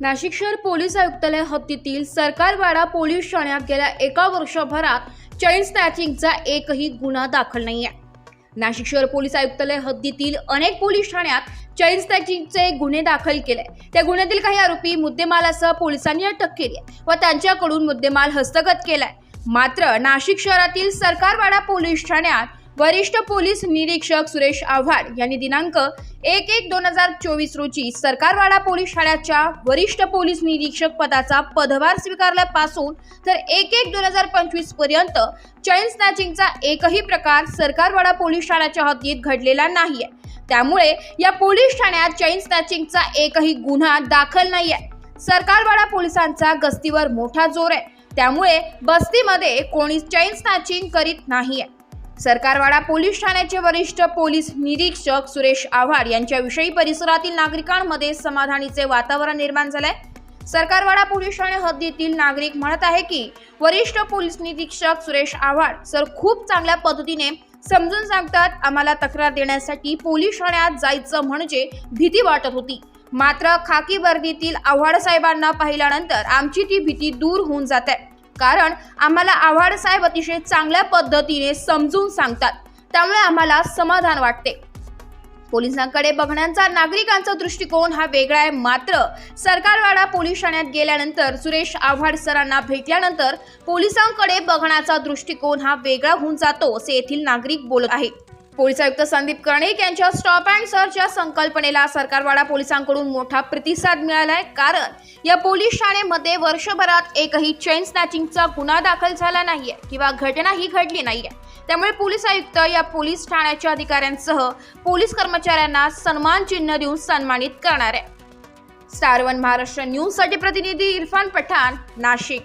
नाशिक शहर पोलीस आयुक्तालय हद्दीतील सरकारवाडा पोलीस ठाण्यात गेल्या एका वर्षभरात चैन स्नॅचिंगचा एकही गुन्हा दाखल नाही आहे नाशिक शहर पोलीस आयुक्तालय हद्दीतील अनेक पोलीस ठाण्यात चैन स्नॅचिंगचे गुन्हे दाखल केले. त्या गुन्ह्यातील काही आरोपी मुद्देमालासह पोलिसांनी अटक केली आहे व त्यांच्याकडून मुद्देमाल हस्तगत केलाय. मात्र नाशिक शहरातील सरकारवाडा पोलीस ठाण्यात वरिष्ठ पोलीस निरीक्षक सुरेश आव्हाड यांनी दिनांक एक एक दोन हजार चोवीस रोजी सरकारवाडा पोलीस ठाण्याच्या वरिष्ठ पोलीस निरीक्षक पदाचा पदभार स्वीकारल्यापासून तर एक एक दोन हजार पंचवीसपर्यंत चैन स्नॅचिंगचा एकही प्रकार सरकारवाडा पोलीस ठाण्याच्या हद्दीत घडलेला नाहीये. त्यामुळे या पोलीस ठाण्यात चैन स्नॅचिंगचा एकही गुन्हा दाखल नाहीये. सरकारवाडा पोलिसांचा गस्तीवर मोठा जोर आहे. त्यामुळे बस्तीमध्ये कोणी चैन स्नॅचिंग करीत नाहीये. सरकारवाडा पोलीस ठाण्याचे वरिष्ठ पोलीस निरीक्षक सुरेश आव्हाड यांच्याविषयी परिसरातील नागरिकांमध्ये समाधानीचे वातावरण निर्माण झालंय. सरकारवाडा पोलीस ठाणे हद्दीतील नागरिक म्हणत आहे की वरिष्ठ पोलीस निरीक्षक सुरेश आव्हाड सर खूप चांगल्या पद्धतीने समजून सांगतात आम्हाला तक्रार देण्यासाठी पोलीस ठाण्यात जायचं म्हणजे भीती वाटत होती. मात्र खाकी वर्दीतील आव्हाड साहेबांना पाहिल्यानंतर आमची ती भीती दूर होऊन जाते. कारण आम्हाला आव्हाड साहेब अतिशय चांगल्या पद्धतीने समजून सांगतात. त्यामुळे आम्हाला समाधान वाटते. पोलिसांकडे बघण्याचा नागरिकांचा दृष्टिकोन हा वेगळा आहे मात्र सरकारवाडा पोलीस ठाण्यात गेल्यानंतर सुरेश आव्हाड सरांना भेटल्यानंतर पोलिसांकडे बघण्याचा दृष्टिकोन हा वेगळा होऊन जातो असे येथील नागरिक बोलत आहे पोलीस आयुक्त संदीप कर्णिक यांच्या स्टॉप अँड सर्चच्या संकल्पनेला सरकारवाडा पोलिसांकडून मोठा प्रतिसाद मिळालाय. कारण या पोलीस ठाण्यामध्ये वर्षभरात एकही चैन स्नॅचिंगचा गुन्हा दाखल झाला नाहीये किंवा घटनाही घडली नाहीये. त्यामुळे पोलीस आयुक्त या पोलीस ठाण्याच्या अधिकाऱ्यांसह पोलीस कर्मचाऱ्यांना सन्मान चिन्ह देऊन सन्मानित करणार आहे. स्टार वन महाराष्ट्र न्यूजसाठी प्रतिनिधी इरफान पठाण नाशिक.